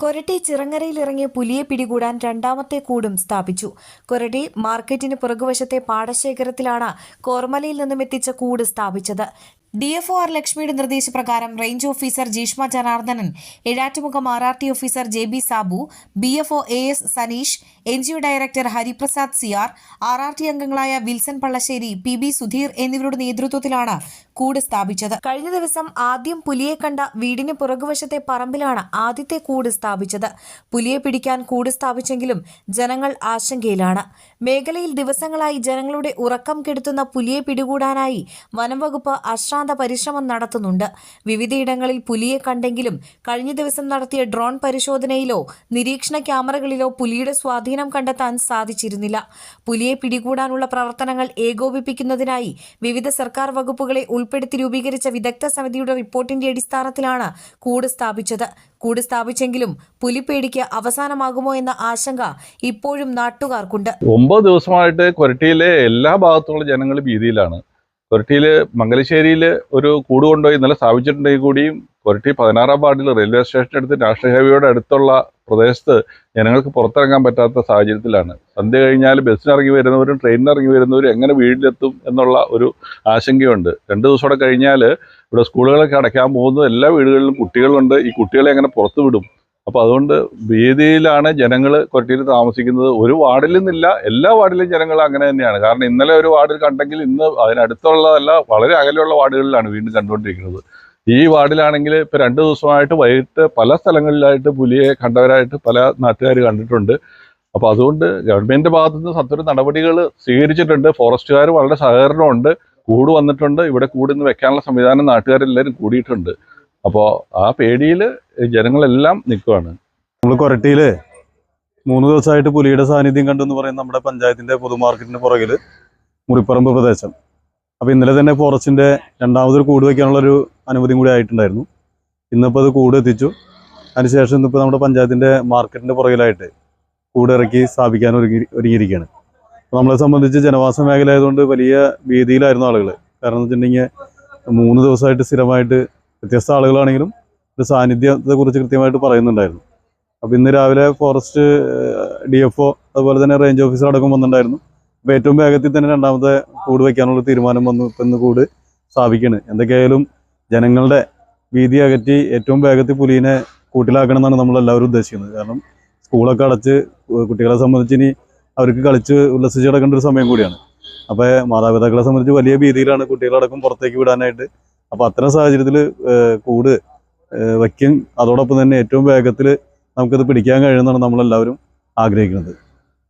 കൊരട്ടി ചിറങ്ങരയിൽ ഇറങ്ങിയ പുലിയെ പിടികൂടാൻ രണ്ടാമത്തെ കൂടും സ്ഥാപിച്ചു. കൊരടി മാർക്കറ്റിന് പുറകുവശത്തെ പാടശേഖരത്തിലാണ് കോർമലയിൽ നിന്നും എത്തിച്ച കൂട് സ്ഥാപിച്ചത്. ഡി എഫ് ആർ ലക്ഷ്മിയുടെ നിർദ്ദേശപ്രകാരം range officer Jeeshma Janardhanan എഴാറ്റുമുഖം R R T officer J B Sabu B F O A S Saneesh N G O director Hariprasad C R R R T അംഗങ്ങളായ Wilson Pallassery P B Sudheer എന്നിവരുടെ നേതൃത്വത്തിലാണ് കൂട് സ്ഥാപിച്ചത്. കഴിഞ്ഞ ദിവസം ആദ്യം പുലിയെ കണ്ട വീടിന് പുറകുവശത്തെ പറമ്പിലാണ് ആദ്യത്തെ കൂട് സ്ഥാപിച്ചത്. പുലിയെ പിടിക്കാൻ കൂട് സ്ഥാപിച്ചെങ്കിലും ജനങ്ങൾ ആശങ്കയിലാണ്. മേഖലയിൽ ദിവസങ്ങളായി ജനങ്ങളുടെ ഉറക്കം കെടുത്തുന്ന പുലിയെ പിടികൂടാനായി വനംവകുപ്പ് അശ്രാന്ത പരിശ്രമം നടത്തുന്നുണ്ട്. വിവിധയിടങ്ങളിൽ പുലിയെ കണ്ടെങ്കിലും കഴിഞ്ഞ ദിവസം നടത്തിയ ഡ്രോൺ പരിശോധനയിലോ നിരീക്ഷണ ക്യാമറകളിലോ പുലിയുടെ സ്വാധീനം കണ്ടെത്താൻ സാധിച്ചിരുന്നില്ല. പുലിയെ പിടികൂടാനുള്ള പ്രവർത്തനങ്ങൾ ഏകോപിപ്പിക്കുന്നതിനായി വിവിധ സർക്കാർ വകുപ്പുകളെ ഉൾപ്പെടുത്തി രൂപീകരിച്ച വിദഗ്ധ സമിതിയുടെ റിപ്പോർട്ടിന്റെ അടിസ്ഥാനത്തിലാണ് കൂട് സ്ഥാപിച്ചത്. കൂട് സ്ഥാപിച്ചെങ്കിലും പുലിപ്പേടിക്ക് അവസാനമാകുമോ എന്ന ആശങ്ക ഇപ്പോഴും നാട്ടുകാർക്കുണ്ട്. ഒമ്പത് ദിവസമായിട്ട് കൊരട്ടിയിലെ എല്ലാ ഭാഗത്തുള്ള ജനങ്ങൾ ഭീതിയിലാണ്. കൊരട്ടിയിൽ മംഗലശ്ശേരിയിൽ ഒരു കൂട് കൊണ്ടുപോയി ഇന്നലെ സ്ഥാപിച്ചിട്ടുണ്ടെങ്കിൽ കൂടിയും കൊരട്ടി പതിനാറാം വാർഡിൽ റെയിൽവേ സ്റ്റേഷൻ അടുത്ത് നാഷണൽ ഹൈവേയുടെ അടുത്തുള്ള പ്രദേശത്ത് ജനങ്ങൾക്ക് പുറത്തിറങ്ങാൻ പറ്റാത്ത സാഹചര്യത്തിലാണ്. സന്ധ്യ കഴിഞ്ഞാൽ ബസ്സിനിറങ്ങി വരുന്നവരും ട്രെയിനിനിറങ്ങി വരുന്നവരും എങ്ങനെ വീട്ടിലെത്തും എന്നുള്ള ഒരു ആശങ്കയുണ്ട്. രണ്ട് ദിവസം കൂടെ കഴിഞ്ഞാൽ ഇവിടെ സ്കൂളുകളൊക്കെ അടയ്ക്കാൻ പോകുന്നു എല്ലാ വീടുകളിലും കുട്ടികളുണ്ട്. ഈ കുട്ടികളെ എങ്ങനെ പുറത്തു വിടും അപ്പോൾ അതുകൊണ്ട് ഭീതിയിലാണ് ജനങ്ങൾ കൊരട്ടിയിൽ താമസിക്കുന്നത്. ഒരു വാർഡിൽ നിന്നില്ല എല്ലാ വാർഡിലും ജനങ്ങൾ അങ്ങനെ തന്നെയാണ്. കാരണം ഇന്നലെ ഒരു വാർഡിൽ കണ്ടെങ്കിൽ ഇന്ന് അതിനടുത്തുള്ളതല്ല വളരെ അകലെയുള്ള വാർഡുകളിലാണ് വീണ്ടും കണ്ടുകൊണ്ടിരിക്കുന്നത്. ഈ വാർഡിലാണെങ്കിൽ ഇപ്പോൾ രണ്ട് ദിവസമായിട്ട് വൈകിട്ട് പല സ്ഥലങ്ങളിലായിട്ട് പുലിയെ കണ്ടവരായിട്ട് പല നാട്ടുകാർ കണ്ടിട്ടുണ്ട്. അപ്പോൾ അതുകൊണ്ട് ഗവൺമെന്റ് ഭാഗത്തു നിന്ന് സത്വര നടപടികൾ സ്വീകരിച്ചിട്ടുണ്ട്. ഫോറസ്റ്റുകാർ വളരെ സഹകരണമുണ്ട്. കൂട് വന്നിട്ടുണ്ട്. ഇവിടെ കൂടിന്ന് വെക്കാനുള്ള സംവിധാനം നാട്ടുകാരെല്ലാവരും കൂടിയിട്ടുണ്ട്. അപ്പോൾ ആ പേടിയിൽ ജനങ്ങളെല്ലാം നിൽക്കുകയാണ് നമ്മൾ കൊരട്ടിയിൽ മൂന്ന് ദിവസമായിട്ട് പുലിയുടെ സാന്നിധ്യം കണ്ടു എന്ന് പറയുന്ന നമ്മുടെ പഞ്ചായത്തിന്റെ പൊതുമാർക്കറ്റിന് പുറകിൽ മുറിപ്പറമ്പ് പ്രദേശം. അപ്പൊ ഇന്നലെ തന്നെ ഫോറസ്റ്റിന്റെ രണ്ടാമതൊരു കൂട് വയ്ക്കാനുള്ള ഒരു അനുമതിയും കൂടി ആയിട്ടുണ്ടായിരുന്നു. ഇന്നിപ്പോൾ അത് കൂട് എത്തിച്ചു. അതിനുശേഷം ഇന്നിപ്പോൾ നമ്മുടെ പഞ്ചായത്തിന്റെ മാർക്കറ്റിന്റെ പുറകിലായിട്ട് കൂട് ഇറക്കി സ്ഥാപിക്കാൻ ഒരുങ്ങി ഒരുങ്ങിയിരിക്കുകയാണ്. അപ്പോൾ നമ്മളെ സംബന്ധിച്ച് ജനവാസ മേഖല ആയതുകൊണ്ട് വലിയ ഭീതിയിലായിരുന്നു ആളുകൾ കാരണം എന്ന് വെച്ചിട്ടുണ്ടെങ്കിൽ മൂന്ന് ദിവസമായിട്ട് സ്ഥിരമായിട്ട് വ്യത്യസ്ത ആളുകളാണെങ്കിലും ഒരു സാന്നിധ്യത്തെ കുറിച്ച് കൃത്യമായിട്ട് പറയുന്നുണ്ടായിരുന്നു. അപ്പോൾ ഇന്ന് രാവിലെ ഫോറസ്റ്റ് ഡി എഫ് ഒ അതുപോലെ തന്നെ റേഞ്ച് ഓഫീസർ അടക്കം വന്നിട്ടുണ്ടായിരുന്നു. അപ്പോൾ ഏറ്റവും വേഗത്തിൽ തന്നെ രണ്ടാമത്തെ കൂട് വയ്ക്കാനുള്ള തീരുമാനം വന്നു. ഇപ്പം കൂട് സ്ഥാപിക്കുകയാണ്. എന്തൊക്കെയായാലും ജനങ്ങളുടെ ഭീതി അകറ്റി ഏറ്റവും വേഗത്തിൽ പുലിനെ കൂട്ടിലാക്കണം എന്നാണ് നമ്മളെല്ലാവരും ഉദ്ദേശിക്കുന്നത്. കാരണം സ്കൂളൊക്കെ അടച്ച് കുട്ടികളെ സംബന്ധിച്ച് ഇനി അവർക്ക് കളിച്ച് ഉല്ലസിച്ച് കിടക്കേണ്ട ഒരു സമയം കൂടിയാണ്. അപ്പോൾ മാതാപിതാക്കളെ സംബന്ധിച്ച് വലിയ ഭീതിയിലാണ് കുട്ടികളടക്കം പുറത്തേക്ക് വിടാനായിട്ട് അപ്പോൾ അത്തരം സാഹചര്യത്തിൽ കൂട് വയ്ക്കും. അതോടൊപ്പം തന്നെ ഏറ്റവും വേഗത്തിൽ നമുക്കത് പിടിക്കാൻ കഴിയുമെന്നാണ് നമ്മളെല്ലാവരും ആഗ്രഹിക്കുന്നത്.